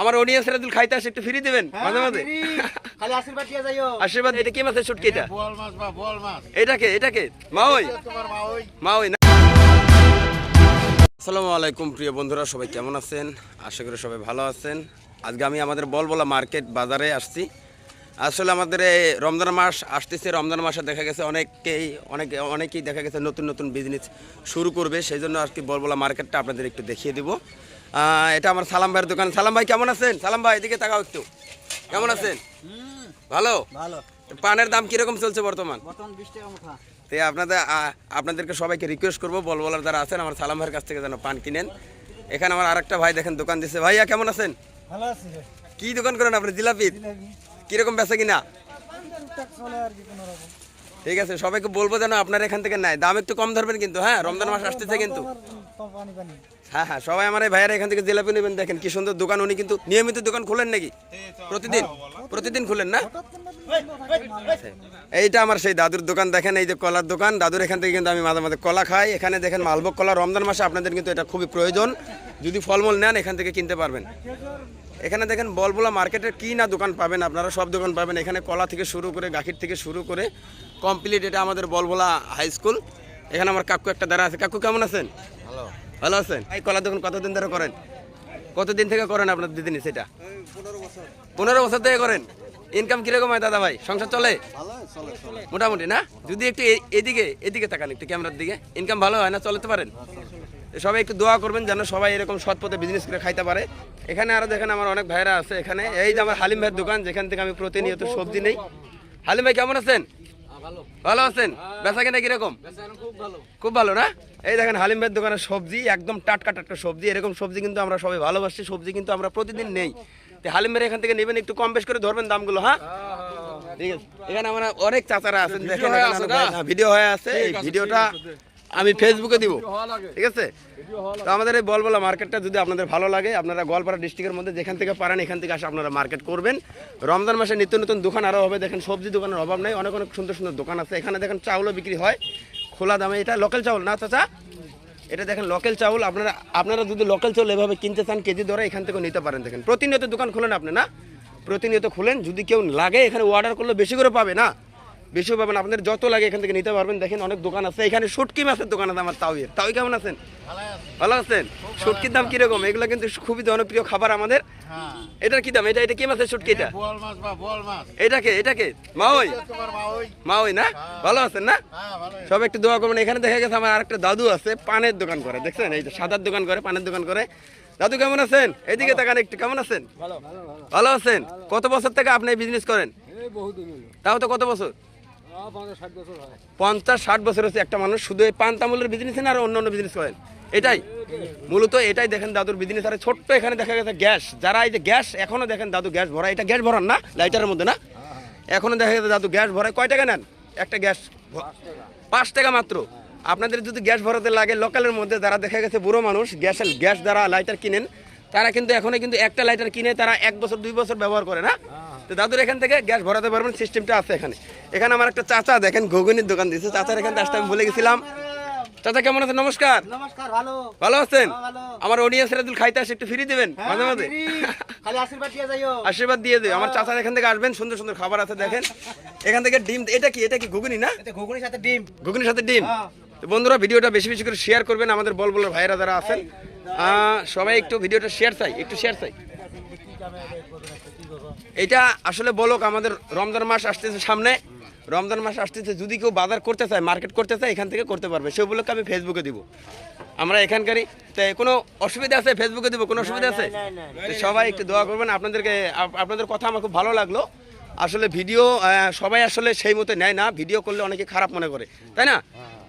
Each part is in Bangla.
আমার অডিয়েন্স রাদুল খাইতে আসে একটু ফ্রি দেবেন? মাঝে মাঝে। খালি আশীর্বাদ দিয়ে যাইও। আশীর্বাদ এটা কি মাছের শুটকি এটা? বোয়াল মাছ বা বোয়াল মাছ। এটাকে এটাকে মা ওই। তোমার মা ওই। মা ওই আসসালামু আলাইকুম প্রিয় বন্ধুরা সবাই কেমন আছেন? আশা করি সবাই ভালো আছেন। আজকে আমি আমাদের বলবলা মার্কেট বাজারে আসছি। আসলে আমাদের এই রমজান মাস আসতেছে রমজান মাসে দেখা গেছে অনেকেই অনেক অনেকেই দেখা গেছে নতুন নতুন বিজনেস শুরু করবে। সেই জন্য আর কি বলবলা মার্কেটটা আপনাদের একটু দেখিয়ে দিব। এটা আমার সালাম ভাইয়ের দোকান। সালাম ভাই কেমন আছেন? সালাম ভাই এদিকে তাকাও একটু। কেমন আছেন? ভালো? ভালো। পানের দাম কীরকম চলছে বর্তমান? তো আপনাদের আপনাদেরকে সবাইকে রিকোয়েস্ট করব বলবলার যারা আছেন আমার সালাম ভাইয়ের কাছ থেকে যেন পান কিনেন। এখানে আমার আরেকটা ভাই দেখেন দোকান দিচ্ছে ভাইয়া কেমন আছেন? ভালো আছি কি দোকান করেন আপনি? জিলাপি? কীরকম বেচা কিনা? ঠিক আছে সবাইকে বলব যেন আপনার এখান থেকে নেয়। দাম একটু কম ধরবেন কিন্তু হ্যাঁ? রমজান মাস আসতেছে কিন্তু। হ্যাঁ হ্যাঁ সবাই আমার এই ভাইয়ারা এখান থেকে জিলাপি নেবেন, দেখেন কি সুন্দর দোকান, উনি কিন্তু নিয়মিত দোকান খুলেন নাকি? প্রতিদিন? প্রতিদিন খুলেন না? এইটা আমার সেই দাদুর দোকান, দেখেন এই যে কলার দোকান, দাদুর এখান থেকে কিন্তু আমি মাঝে মাঝে কলা খাই। এখানে দেখেন মালভোগ কলা, রমজান মাসে আপনাদের কিন্তু এটা খুবই প্রয়োজন। যদি ফলমূল নেন, এখান থেকে কিনতে পারবেন। এখানে দেখেন বলবোলা মার্কেটের কি না দোকান পাবেন আপনারা, সব দোকান পাবেন। এখানে কলা থেকে শুরু করে, গাখির থেকে শুরু করে কমপ্লিট এটা আমাদের বলবোলা হাই স্কুল এখানে আমার কাকু একটা দাঁড়া আছে। কাকু, কেমন আছেন? ভালো আছেন? এই কলার দোকান কতদিন ধরে করেন? কতদিন থেকে করেন আপনার দিদিনি সেটা? পনেরো বছর। থেকে করেন? ইনকাম কীরকম হয় দাদা ভাই? সংসার চলে? মোটামুটি না? যদি একটু এদিকে এদিকে তাকান একটু ক্যামেরার দিকে। ইনকাম ভালো হয় না? চলতে পারেন? সবাই একটু দোয়া করবেন যেন সবাই এরকম সৎ পথে বিজনেস করে খাইতে পারে। এখানে আরও দেখেন আমার অনেক ভাইরা আছে এখানে। এই যে আমার হালিম ভাইয়ের দোকান যেখান থেকে আমি প্রতিনিয়ত সবজি নেই। হালিম ভাই কেমন আছেন? ভালো। আছেন? বেচা কেনা কীরকম? খুব ভালো। না? এই দেখেন হালিম ভাইয়ের দোকানের সবজি একদম টাটকা টাটকা সবজি। এরকম সবজি কিন্তু আমরা সবাই ভালোবাসি সবজি কিন্তু আমরা প্রতিদিন নেই। তো হালিম ভাইয়ের এখান থেকে নেবেন একটু কম বেশ করে ধরবেন দামগুলো হ্যাঁ? ঠিক আছে। এখানে আমরা অনেক চাচারা আছেন দেখেন ভিডিও হয়ে আছে। এই ভিডিওটা আমি ফেসবুকে দিব। ঠিক আছে? তো আমাদের এই বলবলা মার্কেটটা যদি আপনাদের ভালো লাগে আপনারা গোয়ালপাড়া ডিস্ট্রিক্টের মধ্যে যেখান থেকে পারেন এখান থেকে আসে আপনারা মার্কেট করবেন। রমজান মাসে নিত্য নতুন দোকান আরও হবে। দেখেন সবজি দোকানের অভাব নেই। অনেক অনেক সুন্দর সুন্দর দোকান আছে। এখানে দেখেন চাউলও বিক্রি হয়। খোলা দামে। এটা লোকাল চাউল না চাচা? এটা দেখেন লোকাল চাউল। আপনারা আপনারা যদি লোকাল চাউল এভাবে কিনতে চান কেজি ধরে এখান থেকে নিতে পারেন। দেখেন প্রতিনিয়ত দোকান খোলেন আপনি না? প্রতিনিয়ত খুলেন। যদি কেউ লাগে এখানে অর্ডার করলে বেশি করে পাবে না? বেশি পাবেন। আপনাদের যত লাগে এখান থেকে নিতে পারবেন। দেখেন অনেক দোকান আছে। এখানে শুটকি মাছের দোকান আছে আমার তাওয়ের। তাও কেমন আছেন? ভালো আছেন? শুটকির দাম কীরকম? এগুলো কিন্তু খুবই জনপ্রিয় খাবার আমাদের। হ্যাঁ। এটার কি দাম? এটা এটা কি মাছের শুটকি এটা? এটাকে এটাকে মা ওই তোমার মা ওই মা ওই না? ভালো আছেন না? হ্যাঁ সব একটু দোয়া করবেন। এখানে দেখা গেছে আমার আরেকটা দাদু আছে পানের দোকান করে। দেখছেন? এই যে সাদার দোকান করে পানের দোকান করে। দাদু কেমন আছেন? এদিকে তাকান একটু। কেমন আছেন? ভালো আছেন? কত বছর থেকে আপনি বিজনেস করেন? তাও তো কত বছর? পঞ্চাশ ষাট বছর হচ্ছে একটা মানুষ, শুধু এই পান তামুলের বিজনেস না, আর অন্য অন্য বিজনেস করেন। এটাই। মূলত এটাই দেখেন দাদুর বিজনেস আর ছোট্ট এখানে দেখা গেছে গ্যাস। যারা এই যে গ্যাস, এখনও দেখেন দাদু গ্যাস ভরা। এটা গ্যাস ভরান না লাইটারের মধ্যে না? এখনও দেখা গেছে দাদু গ্যাস ভরায়। কয় টাকা নেন? একটা গ্যাস পাঁচ টাকা মাত্র। আপনাদের যদি গ্যাস ভরাতে লাগে লোকালের মধ্যে, যারা দেখা গেছে বুড়ো মানুষ, গ্যাসের গ্যাস যারা লাইটার কিনেন, তারা কিন্তু এখনও কিন্তু একটা লাইটার কিনে তারা এক বছর, দুই বছর ব্যবহার করে না? তো দাদুর এখান থেকে গ্যাস ভরাতে পারবেন সিস্টেমটা আছে এখানে। এখানে আমার একটা চাচা দেখেন ঘুগুনির দোকান দিয়েছে চাচার এখান থেকে আসতে আমি ভুলে গেছিলাম। চাচা কেমন আছেন? নমস্কার। ভালো। আছেন? হ্যাঁ। আমার অডিয়েন্স রাদুল খাইতে আসে একটু ফ্রি দেবেন? মাঝে মাঝে? আশীর্বাদ দিয়ে দিও। আমার চাচার এখান থেকে আসবেন সুন্দর সুন্দর খাবার আছে দেখেন। এখান থেকে ডিম এটা কি? এটা কি ঘুগনি না? ঘুগনির সাথে ডিম। ঘুগনির সাথে ডিম? হ্যাঁ। তো বন্ধুরা ভিডিওটা বেশি বেশি করে শেয়ার করবেন। আমাদের বল বলার ভাইরা যারা আছেন আহ, সবাই একটু ভিডিওটা শেয়ার চাই একটু শেয়ার চাই। এটা আসলে বলক আমাদের রমজান মাস আসতেছে সামনে। রমজান মাস আসতেছে যদি কেউ বাজার করতে চায় মার্কেট করতে চায় এখান থেকে করতে পারবে। সে উপলক্ষে আমি ফেসবুকে দিব। আমরা এখানকারই তাই কোনো অসুবিধা আছে? ফেসবুকে দিব? কোনো অসুবিধা আছে? তো সবাই একটু দোয়া করবেন। আপনাদেরকে আপনাদের কথা আমার খুব ভালো লাগল। আসলে ভিডিও সবাই আসলে সেই মতো নেয় না। ভিডিও করলে অনেকে খারাপ মনে করে তাই না?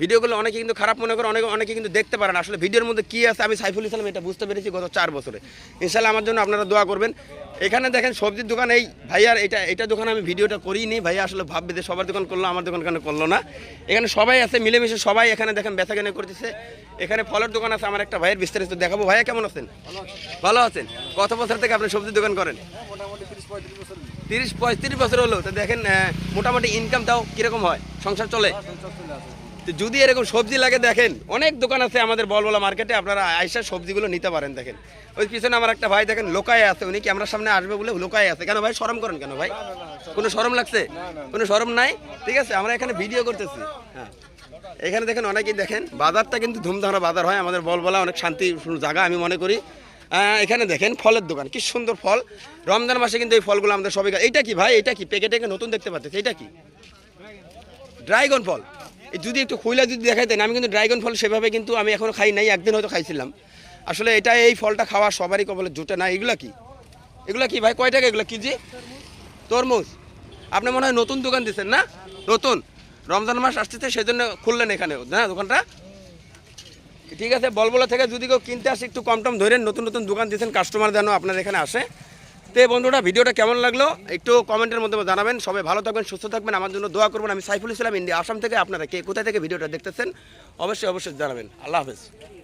ভিডিও করলে অনেকে কিন্তু খারাপ মনে করে অনেকে অনেকে কিন্তু দেখতে পারেন আসলে ভিডিওর মধ্যে কি আছে? আমি সাইফুল ইসলাম এটা বুঝতে পেরেছি গত চার বছরে। ইনশাল্লাহ আমার জন্য আপনারা দোয়া করবেন। এখানে দেখেন সবজির দোকান এই ভাইয়ার এটা এটা দোকান আমি ভিডিওটা করিনি। ভাইয়া আসলে ভাববে যে সবার দোকান করল আমার দোকান কেন করল না। এখানে সবাই আছে মিলেমিশে সবাই এখানে দেখেন বেচা কেনা করতেছে। এখানে ফলের দোকান আছে আমার একটা ভাইয়ের বিস্তারিত দেখাবো। ভাইয়া কেমন আছেন? ভালো আছেন? কত বছর থেকে আপনি সবজির দোকান করেন? তিরিশ পঁয়ত্রিশ বছর হলো তো দেখেন মোটামুটি ইনকাম তাও কীরকম হয়? সংসার চলে? তো যদি এরকম সবজি লাগে দেখেন অনেক দোকান আছে আমাদের বলবলা মার্কেটে আপনারা আইসা সবজিগুলো নিতে পারেন দেখেন। ওই পিছনে আমার একটা ভাই দেখেন লোকায় আছে উনি ক্যামেরার সামনে আসবে বলে লোকায় আছে। কেন ভাই সরম করেন কেন ভাই? কোনো সরম লাগছে? কোনো সরম নাই? ঠিক আছে আমরা এখানে ভিডিও করতেছি। হ্যাঁ। এখানে দেখেন অনেকেই দেখেন বাজারটা কিন্তু ধুমধামা বাজার হয়। আমাদের বলবলা অনেক শান্তি জায়গা আমি মনে করি। এখানে দেখেন ফলের দোকান, কি সুন্দর ফল। রমজান মাসে কিন্তু এই ফলগুলো আমাদের সবাই এইটা কি ভাই? এটা কি? প্যাকেটে নতুন দেখতে পাচ্ছি। এটা কি? ড্রাইগন ফল। যদি একটু খুইলা যদি দেখাইতেন আমি কিন্তু ড্রাইগন ফল সেভাবে কিন্তু আমি এখনও খাই নাই, একদিন হয়তো খাইছিলাম। আসলে এটা এই ফলটা খাওয়া সবারই কবলে জুটে না। এগুলো কি? এগুলো কি ভাই? কয় টাকা এগুলো? কেজি? তরমুজ। আপনি মনে হয় নতুন দোকান দিচ্ছেন না? নতুন। রমজান মাস আসতেছে, সেজন্য খুললেন এখানে হ্যাঁ দোকানটা? ঠিক আছে, বলবলা থেকে যদি কেউ কিনতে আসে, একটু কম টম ধরেন, নতুন নতুন দোকান দিয়েছেন কাস্টমার যেন আপনার এখানে আসে। তো বন্ধুরা, ভিডিওটা কেমন লাগল? একটু কমেন্টের মধ্যে জানাবেন। সবাই ভালো থাকবেন, সুস্থ থাকবেন। আমার জন্য দোয়া করবেন। আমি সাইফুল ইসলাম, ইন্ডিয়া, আসাম থেকে আপনারা কে, কোথায় থেকে ভিডিওটা দেখতেছেন? অবশ্যই অবশ্যই জানাবেন। আল্লাহ হাফেজ।